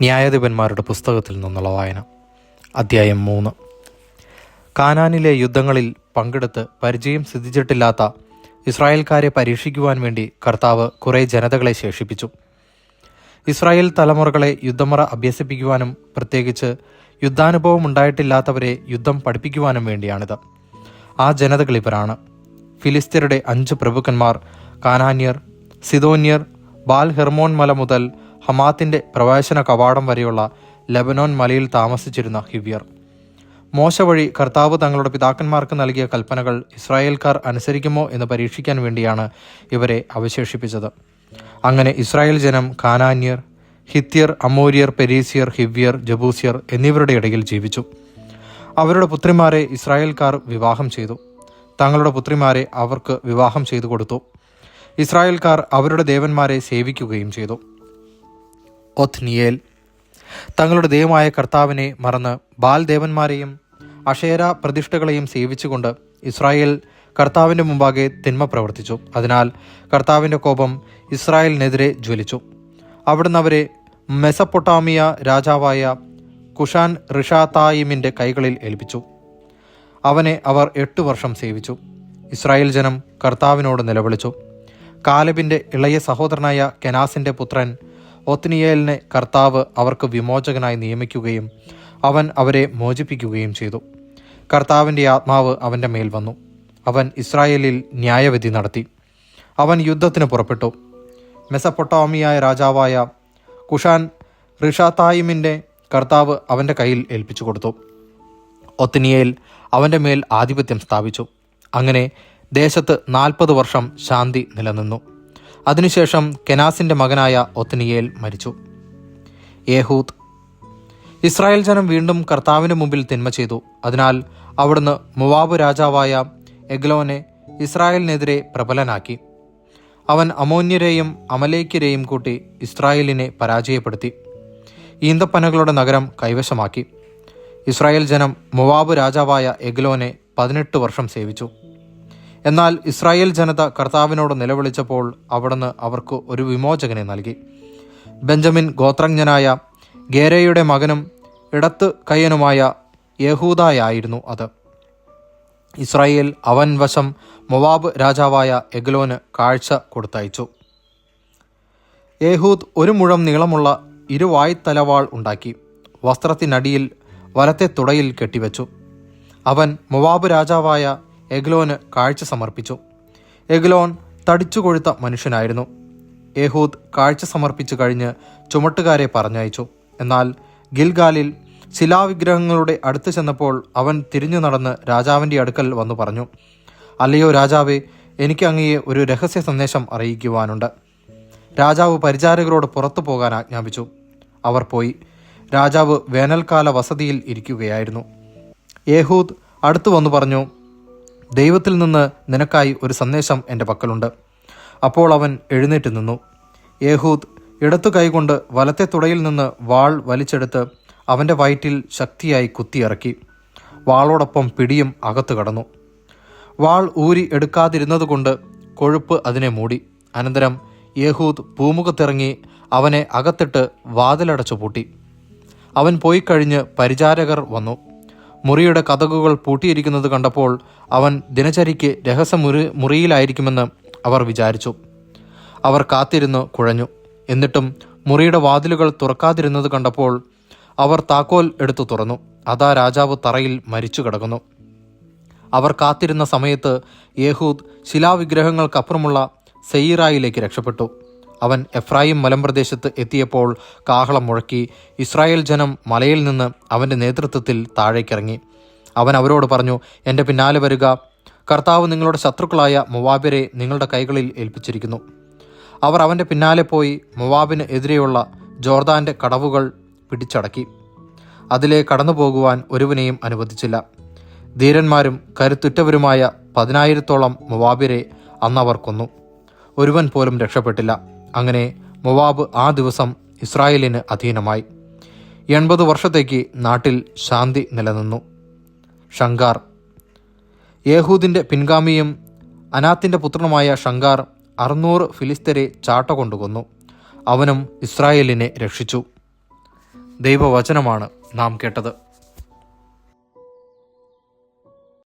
ന്യായാധിപന്മാരുടെ പുസ്തകത്തിൽ നിന്നുള്ള വായന. അധ്യായം മൂന്ന്. കാനാനിലെ യുദ്ധങ്ങളിൽ പങ്കെടുത്ത് പരിചയം സിദ്ധിച്ചിട്ടില്ലാത്ത ഇസ്രായേൽക്കാരെ പരീക്ഷിക്കുവാൻ വേണ്ടി കർത്താവ് കുറേ ജനതകളെ ശേഷിപ്പിച്ചു. ഇസ്രായേൽ തലമുറകളെ യുദ്ധമുറ അഭ്യസിപ്പിക്കുവാനും പ്രത്യേകിച്ച് യുദ്ധാനുഭവം ഉണ്ടായിട്ടില്ലാത്തവരെ യുദ്ധം പഠിപ്പിക്കുവാനും വേണ്ടിയാണിത്. ആ ജനതകൾ ഇവരാണ് ഫിലിസ്തീനയുടെ അഞ്ച് പ്രഭുക്കന്മാർ കാനാന്യർ സിദോന്യർ ബാൽ ഹെർമോൻ മല മുതൽ ഹമാത്തിന്റെ പ്രവേശന കവാടം വരെയുള്ള ലെബനോൻ മലയിൽ താമസിച്ചിരുന്ന ഹിവ്യർ. മോശ വഴി കർത്താവ് തങ്ങളുടെ പിതാക്കന്മാർക്ക് നൽകിയ കൽപ്പനകൾ ഇസ്രായേൽക്കാർ അനുസരിക്കുമോ എന്ന് പരീക്ഷിക്കാൻ വേണ്ടിയാണ് ഇവരെ അവശേഷിപ്പിച്ചത്. അങ്ങനെ ഇസ്രായേൽ ജനം കാനാന്യർ ഹിത്യർ അമോര്യർ പെരീസിയർ ഹിവ്യർ ജബൂസിയർ എന്നിവരുടെ ഇടയിൽ ജീവിച്ചു. അവരുടെ പുത്രിമാരെ ഇസ്രായേൽക്കാർ വിവാഹം ചെയ്തു. തങ്ങളുടെ പുത്രിമാരെ അവർക്ക് വിവാഹം ചെയ്തു കൊടുത്തു. ഇസ്രായേൽക്കാർ അവരുടെ ദേവന്മാരെ സേവിക്കുകയും ചെയ്തു. ഒത്നിയേൽ തങ്ങളുടെ ദൈവമായ കർത്താവിനെ മറന്ന് ബാൽ ദേവന്മാരെയും അഷേര പ്രതിഷ്ഠകളെയും സേവിച്ചുകൊണ്ട് ഇസ്രായേൽ കർത്താവിന്റെ മുമ്പാകെ തിന്മ പ്രവർത്തിച്ചു. അതിനാൽ കർത്താവിന്റെ കോപം ഇസ്രായേലിനെതിരെ ജ്വലിച്ചു. അവിടുന്ന് അവരെ മെസപ്പൊട്ടാമിയ രാജാവായ കുഷാൻ റിഷാതായിമിന്റെ കൈകളിൽ ഏൽപ്പിച്ചു. അവനെ അവർ എട്ട് വർഷം സേവിച്ചു. ഇസ്രായേൽ ജനം കർത്താവിനോട് നിലവിളിച്ചു. കാലബിന്റെ ഇളയ സഹോദരനായ കെനാസിന്റെ പുത്രൻ ഒത്നിയേലിനെ കർത്താവ് അവർക്ക് വിമോചകനായി നിയമിക്കുകയും അവൻ അവരെ മോചിപ്പിക്കുകയും ചെയ്തു. കർത്താവിന്റെ ആത്മാവ് അവന്റെ മേൽ വന്നു. അവൻ ഇസ്രായേലിൽ ന്യായവിധി നടത്തി. അവൻ യുദ്ധത്തിന് പുറപ്പെട്ടു. മെസപ്പൊട്ടോമിയായ രാജാവായ കുഷാൻ റിഷാത്തായിമിന്റെ കർത്താവ് അവന്റെ കയ്യിൽ ഏൽപ്പിച്ചു കൊടുത്തു. ഒത്തിനിയേൽ അവന്റെ മേൽ ആധിപത്യം സ്ഥാപിച്ചു. അങ്ങനെ ദേശത്ത് നാൽപ്പത് വർഷം ശാന്തി നിലനിന്നു. അതിനുശേഷം കെനാസിന്റെ മകനായ ഒത്തനിയേൽ മരിച്ചു. യേഹൂദ് ഇസ്രായേൽ ജനം വീണ്ടും കർത്താവിന് മുമ്പിൽ തിന്മ ചെയ്തു. അതിനാൽ അവിടുന്ന് മുവാബ് രാജാവായ എഗ്ലോനെ ഇസ്രായേലിനെതിരെ പ്രബലനാക്കി. അവൻ അമോന്യരെയും അമലേക്കരെയും കൂട്ടി ഇസ്രായേലിനെ പരാജയപ്പെടുത്തി. ഈന്തപ്പനകളുടെ നഗരം കൈവശമാക്കി. ഇസ്രായേൽ ജനം മുവാബ് രാജാവായ എഗ്ലോനെ പതിനെട്ട് വർഷം സേവിച്ചു. എന്നാൽ ഇസ്രായേൽ ജനത കർത്താവിനോട് നിലവിളിച്ചപ്പോൾ അവിടുന്ന് അവർക്ക് ഒരു വിമോചകനെ നൽകി. ബെഞ്ചമിൻ ഗോത്രജ്ഞനായ ഗേരയുടെ മകനും ഇടത്ത് കയ്യനുമായ യഹൂദായായിരുന്നു അത്. ഇസ്രായേൽ അവൻ വശം മൊവാബ് രാജാവായ എഗ്ലോന് കാഴ്ച കൊടുത്തയച്ചു. യേഹൂദ് ഒരു മുഴം നീളമുള്ള ഇരുവായ്ത്തലവാൾ ഉണ്ടാക്കി. വസ്ത്രത്തിനടിയിൽ വലത്തെ തുടയിൽ കെട്ടിവെച്ചു. അവൻ മൊവാബ് രാജാവായ എഗ്ലോന് കാഴ്ച സമർപ്പിച്ചു. എഗ്ലോൻ തടിച്ചു കൊഴുത്ത മനുഷ്യനായിരുന്നു. യഹൂദ് കാഴ്ച സമർപ്പിച്ചു കഴിഞ്ഞ് ചുമട്ടുകാരെ പറഞ്ഞയച്ചു. എന്നാൽ ഗിൽഗാലിൽ ശിലാവിഗ്രഹങ്ങളുടെ അടുത്ത് ചെന്നപ്പോൾ അവൻ തിരിഞ്ഞു നടന്ന് രാജാവിന്റെ അടുക്കൽ വന്നു പറഞ്ഞു അല്ലയോ രാജാവേ എനിക്ക് അങ്ങയെ ഒരു രഹസ്യ സന്ദേശം അറിയിക്കുവാനുണ്ട്. രാജാവ് പരിചാരകരോട് പുറത്തു പോകാൻ ആജ്ഞാപിച്ചു. അവർ പോയി. രാജാവ് വേനൽക്കാല വസതിയിൽ ഇരിക്കുകയായിരുന്നു. യേഹൂദ് അടുത്തു വന്നു പറഞ്ഞു ദൈവത്തിൽ നിന്ന് നിനക്കായി ഒരു സന്ദേശം എന്റെ പക്കലുണ്ട്. അപ്പോൾ അവൻ എഴുന്നേറ്റ് നിന്നു. യേഹൂദ് ഇടത്തു കൈകൊണ്ട് വലത്തെ തുടയിൽ നിന്ന് വാൾ വലിച്ചെടുത്ത് അവന്റെ വയറ്റിൽ ശക്തിയായി കുത്തിയിറക്കി. വാളോടൊപ്പം പിടിയും അകത്തു കടന്നു. വാൾ ഊരി എടുക്കാതിരുന്നതുകൊണ്ട് കൊഴുപ്പ് അതിനെ മൂടി. അനന്തരം യേഹൂദ് പൂമുഖത്തിറങ്ങി അവനെ അകത്തിട്ട് വാതിലടച്ചു പൂട്ടി അവൻ പോയി കഴിഞ്ഞ് പരിചാരകർ വന്നു. മുറിയുടെ കഥകുകൾ പൂട്ടിയിരിക്കുന്നത് കണ്ടപ്പോൾ അവൻ ദിനചര്യയ്ക്ക് രഹസ്യമുറി മുറിയിലായിരിക്കുമെന്ന് അവർ വിചാരിച്ചു. അവർ കാത്തിരുന്ന് കുഴഞ്ഞു. എന്നിട്ടും മുറിയുടെ വാതിലുകൾ തുറക്കാതിരുന്നത് കണ്ടപ്പോൾ അവർ താക്കോൽ എടുത്തു തുറന്നു. അതാ രാജാവ് തറയിൽ മരിച്ചു കിടക്കുന്നു. അവർ കാത്തിരുന്ന സമയത്ത് യേഹൂദ് ശിലാവിഗ്രഹങ്ങൾക്കപ്പുറമുള്ള സെയ്റായിലേക്ക് രക്ഷപ്പെട്ടു. അവൻ എഫ്രായിം മലമ്പ്രദേശത്ത് എത്തിയപ്പോൾ കാഹളം മുഴക്കി ഇസ്രായേൽ ജനം മലയിൽ നിന്ന് അവന്റെ നേതൃത്വത്തിൽ താഴേക്കിറങ്ങി. അവൻ അവരോട് പറഞ്ഞു എന്റെ പിന്നാലെ വരിക. കർത്താവ് നിങ്ങളുടെ ശത്രുക്കളായ മുവാബിരെ നിങ്ങളുടെ കൈകളിൽ ഏൽപ്പിച്ചിരിക്കുന്നു. അവർ അവന്റെ പിന്നാലെ പോയി മുവാബിന് എതിരെയുള്ള ജോർദാന്റെ കടവുകൾ പിടിച്ചടക്കി. അതിലെ കടന്നു പോകുവാൻ ഒരുവനെയും അനുവദിച്ചില്ല. ധീരന്മാരും കരുത്തുറ്റവരുമായ പതിനായിരത്തോളം മുവാബിരെ അന്നവർ കൊന്നു. ഒരുവൻ പോലും രക്ഷപ്പെട്ടില്ല. അങ്ങനെ മൊവാബ് ആ ദിവസം ഇസ്രായേലിന് അധീനമായി. എൺപത് വർഷത്തേക്ക് നാട്ടിൽ ശാന്തി നിലനിന്നു. ഷങ്കാർ യേഹൂദിന്റെ പിൻഗാമിയും അനാത്തിന്റെ പുത്രനുമായ ഷങ്കാർ അറുന്നൂറ് ഫിലിസ്തരെ ചാട്ട കൊണ്ടുകൊന്നു. അവനും ഇസ്രായേലിനെ രക്ഷിച്ചു. ദൈവവചനമാണ് നാം കേട്ടത്.